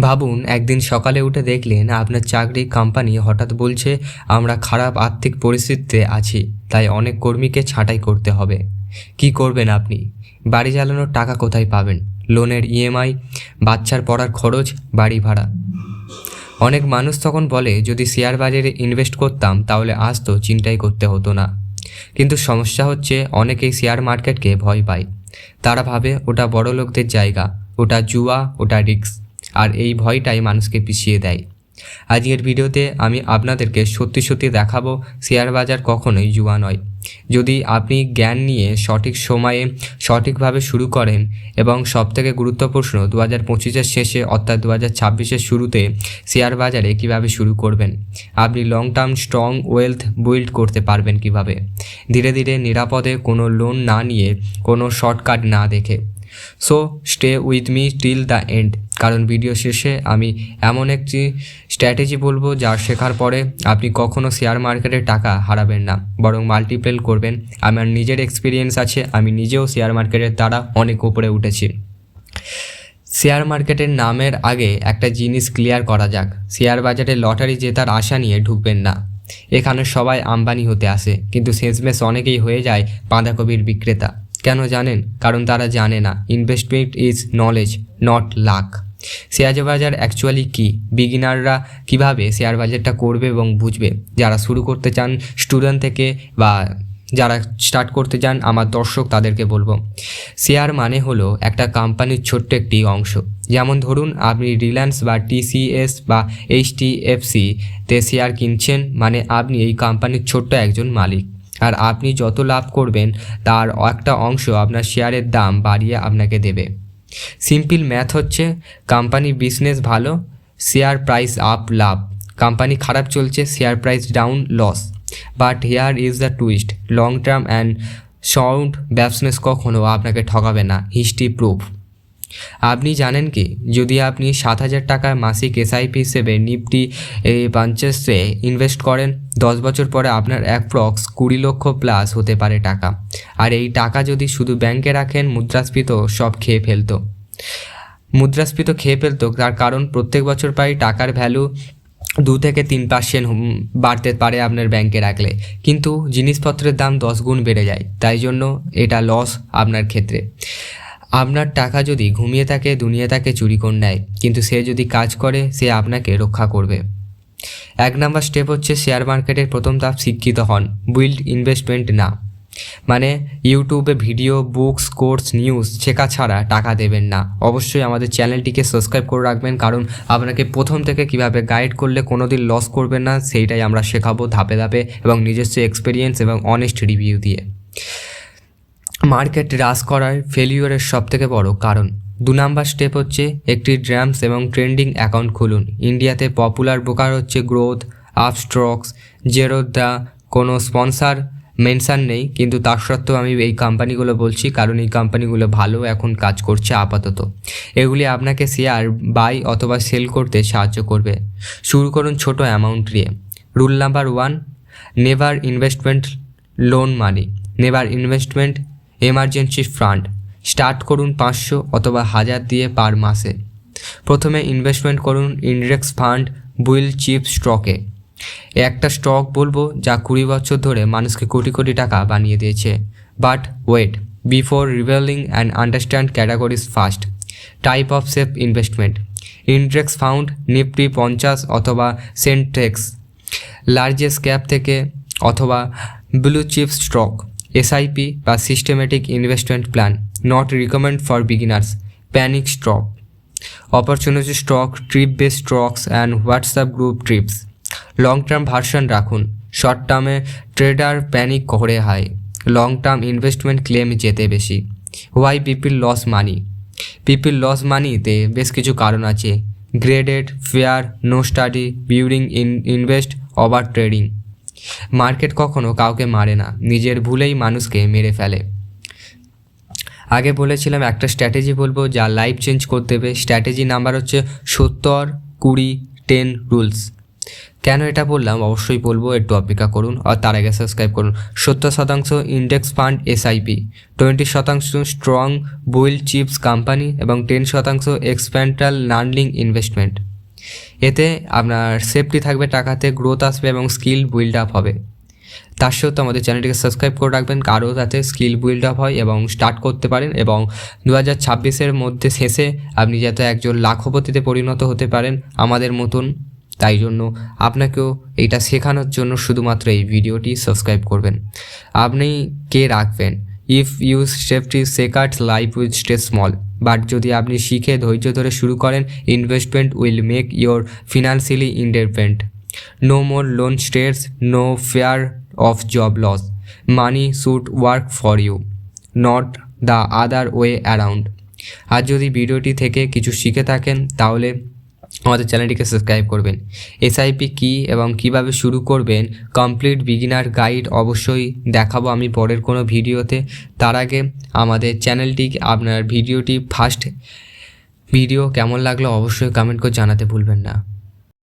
ভাবুন, একদিন সকালে উঠে দেখলেন আপনার চাকরি কোম্পানি হঠাৎ বলছে, আমরা খারাপ আর্থিক পরিস্থিতিতে আছি, তাই অনেক কর্মীকে ছাঁটাই করতে হবে। কি করবেন আপনি? বাড়ি চালানোর টাকা কোথায় পাবেন? লোনের ইএমআই বাচ্চার পড়ার খরচ, বাড়ি ভাড়া? অনেক মানুষ তখন বলে, যদি শেয়ার বাজারে ইনভেস্ট করতাম, তাহলে আজ তো চিন্তাই করতে হতো না। কিন্তু সমস্যা হচ্ছে, অনেকেই শেয়ার মার্কেটকে ভয় পায়। তারা ভাবে, ওটা বড় লোকদের জায়গা, ওটা জুয়া, ওটা রিস্ক। আর এই ভয়টাই মানুষকে পিছিয়ে দেয়। আজকের ভিডিওতে আমি আপনাদেরকে সত্যি সত্যি দেখাবো শেয়ার বাজার কখনোই জুয়া নয়। যদি আপনি জ্ঞান নিয়ে সঠিক সময়ে সঠিকভাবে শুরু করেন এবং সবথেকে গুরুত্বপূর্ণ দু হাজার পঁচিশের শেষে অর্থাৎ দু হাজার ছাব্বিশের শুরুতে শেয়ার বাজারে কীভাবে শুরু করবেন, আপনি long term strong wealth build করতে পারবেন কীভাবে। ধীরে ধীরে নিরাপদে কোনো লোন না নিয়ে কোনো শর্টকাট না দেখে। So stay with me till the end কারণ ভিডিও শেষে আমি এমন একটি স্ট্র্যাটেজি বলব যা শেখার পরে আপনি কখনো শেয়ার মার্কেটে টাকা হারাবেন না, বরং মাল্টিপেল করবেন। আমার নিজের এক্সপিরিয়েন্স আছে, আমি নিজেও শেয়ার মার্কেটের দ্বারা অনেক উপরে উঠেছি। শেয়ার মার্কেটের নামের আগে একটা জিনিস ক্লিয়ার করা যাক শেয়ার বাজারে লটারি জেতার আশা নিয়ে ঢুকবেন না। এখানে সবাই আম্বানি হতে আসে, কিন্তু শেষমেশ অনেকেই হয়ে যায় বাঁধাকপির বিক্রেতা। কেন জানেন? কারণ তারা জানে না investment is knowledge not luck share বাজার অ্যাকচুয়ালি কি? বিগিনাররা কীভাবে শেয়ার বাজারটা করবে এবং বুঝবে? যারা শুরু করতে চান স্টুডেন্ট থেকে বা যারা স্টার্ট করতে চান, আমার দর্শক তাদেরকে বলব। শেয়ার মানে হলো একটা কোম্পানির ছোট্ট একটি অংশ। যেমন ধরুন, আপনি রিলায়েন্স বা টিসিএস বা এইচটিএফসি তে শেয়ার কিনছেন মানে আপনি এই কোম্পানির ছোট্ট একজন মালিক। আর আপনি যত লাভ করবেন, তার একটা অংশ আপনার শেয়ারের দাম বাড়িয়ে আপনাকে দেবে। সিম্পল ম্যাথ হচ্ছে কোম্পানি বিজনেস ভালো শেয়ার প্রাইস আপ লাভ। কোম্পানি খারাপ চলছে share price down loss but here is the twist long term and sound businesses কখনও আপনাকে ঠকাবে না হিস্ট্রি প্রুফ আপনি জানেন কি? যদি আপনি সাত হাজার টাকার মাসিক এসআইপি হিসেবে নিফটি পাঞ্চেসে ইনভেস্ট করেন, দশ বছর পরে আপনার অ্যাপ্রক্স কুড়ি লক্ষ প্লাস হতে পারে টাকা। আর এই টাকা যদি শুধু ব্যাংকে রাখেন, মুদ্রাস্ফীত সব খেয়ে ফেলতো। মুদ্রাস্ফীত খেয়ে ফেলতো, তার কারণ প্রত্যেক বছর প্রায় টাকার ভ্যালু দু থেকে তিন পার্সেন্ট বাড়তে পারে আপনার ব্যাংকে রাখলে। কিন্তু জিনিসপত্রের দাম দশ গুণ বেড়ে যায়, তাই জন্য এটা লস আপনার ক্ষেত্রে। আপনার টাকা যদি ঘুমিয়ে থাকে, দুনিয়া তাকে চুরি করে নেয়, কিন্তু সে যদি কাজ করে, সে আপনাকে রক্ষা করবে। এক নাম্বার স্টেপ হচ্ছে শেয়ার মার্কেটের প্রথম ধাপ, শিক্ষিত হন বিল্ড ইনভেস্টমেন্ট না। মানে ইউটিউবে ভিডিও বুকস কোর্স নিউজ শেখা ছাড়া টাকা দেবেন না। অবশ্যই আমাদের চ্যানেলটিকে সাবস্ক্রাইব করে রাখবেন, কারণ আপনাকে প্রথম থেকে কীভাবে গাইড করলে কোনো দিন লস করবেন না, সেইটাই আমরা শেখাবো ধাপে ধাপে এবং নিজস্ব এক্সপিরিয়েন্স এবং অনেস্ট রিভিউ দিয়ে। মার্কেট হ্রাস করার ফেলিওরের সবথেকে বড় কারণ। দু নাম্বার স্টেপ হচ্ছে একটি ড্রামস এবং ট্রেন্ডিং অ্যাকাউন্ট খুলুন। ইন্ডিয়াতে পপুলার ব্রোকার হচ্ছে গ্রোথ আপস্ট্রক্স জেরোদা কোনো স্পন্সার মেনশান নেই, কিন্তু তার সত্ত্বেও আমি এই কোম্পানিগুলো বলছি, কারণ এই কোম্পানিগুলো ভালো এখন কাজ করছে আপাতত। এগুলি আপনাকে শেয়ার বাই অথবা সেল করতে সাহায্য করবে। শুরু করুন ছোট অ্যামাউন্ট দিয়ে rule number one never investment loan money never investment emergency fund start করুন পাঁচশো অথবা হাজার দিয়ে পার মাসে। প্রথমে ইনভেস্টমেন্ট করুন ইন্ডেক্স ফান্ড বুইল চিপ স্টকে একটা স্টক বলব যা কুড়ি বছর ধরে মানুষকে কোটি কোটি টাকা বানিয়ে দিয়েছে। But wait before revealing and understand categories first type of safe investment index fund Nifty পঞ্চাশ অথবা সেন্টেক্স লার্জেস্ট ক্যাপ থেকে অথবা ব্লু চিপ স্টক এসআইপি বা systematic investment plan not recommend for beginners panic stock opportunity stock tip base stocks and WhatsApp group tips long term version রাখুন। Short টার্মে trader panic করে হয়। Long term investment claim যেতে বেশি। Why people loss money people loss মানিতে বেশ কিছু কারণ আছে। Greed fear no study বিউরিং in invest over trading market কখনো কাউকে মারে না, নিজের ভুলেই মানুষকে মেরে ফেলে। আগে বলেছিলাম একটা স্ট্র্যাটেজি বলব, যা লাইফ চেঞ্জ করতে দেবে। স্ট্র্যাটেজি নাম্বার হচ্ছে সত্তর, কুড়ি টেন রুলস কেন এটা বললাম? অবশ্যই বলব, একটু অপেক্ষা করুন আর তার আগে সাবস্ক্রাইব করুন। সত্তর শতাংশ ইন্ডেক্স ফান্ড এসআইপি টোয়েন্টি শতাংশ স্ট্রং বুইল চিপস কোম্পানি এবং টেন শতাংশ এক্সপেন্টাল নার্নিং ইনভেস্টমেন্ট এতে আপনার সেফটি থাকবে টাকাতে গ্রোথ আসবে এবং স্কিল বিল্ড আপ হবে তার সত্ত্বেও আমাদের চ্যানেলটিকে সাবস্ক্রাইব করে রাখবেন কারও যাতে স্কিল বিল্ড আপ হয় এবং স্টার্ট করতে পারেন এবং দু হাজার ছাব্বিশের মধ্যে শেষে আপনি যাতে একজন লাখপতিতে পরিণত হতে পারেন আমাদের মতন তাই জন্য আপনাকেও এটা শেখানোর জন্য শুধুমাত্র এই ভিডিওটি সাবস্ক্রাইব করবেন আপনি কে রাখবেন if you safety secured life with stay small but যদি আপনি শিখে ধৈর্য ধরে শুরু করেন investment will make your financially independent no more loan stress no fear of job loss money should work for you not the other way around আর যদি ভিডিওটি থেকে কিছু শিখে থাকেন, তাহলে আমাদের চ্যানেলটিকে সাবস্ক্রাইব করবেন। এসআইপি কী এবং কীভাবে শুরু করবেন কমপ্লিট বিগিনার গাইড অবশ্যই দেখাবো আমি পরের কোনো ভিডিওতে। তার আগে আমাদের চ্যানেলটি, আপনার ভিডিওটি ফার্স্ট ভিডিও কেমন লাগল অবশ্যই কমেন্ট করে জানাতে ভুলবেন না।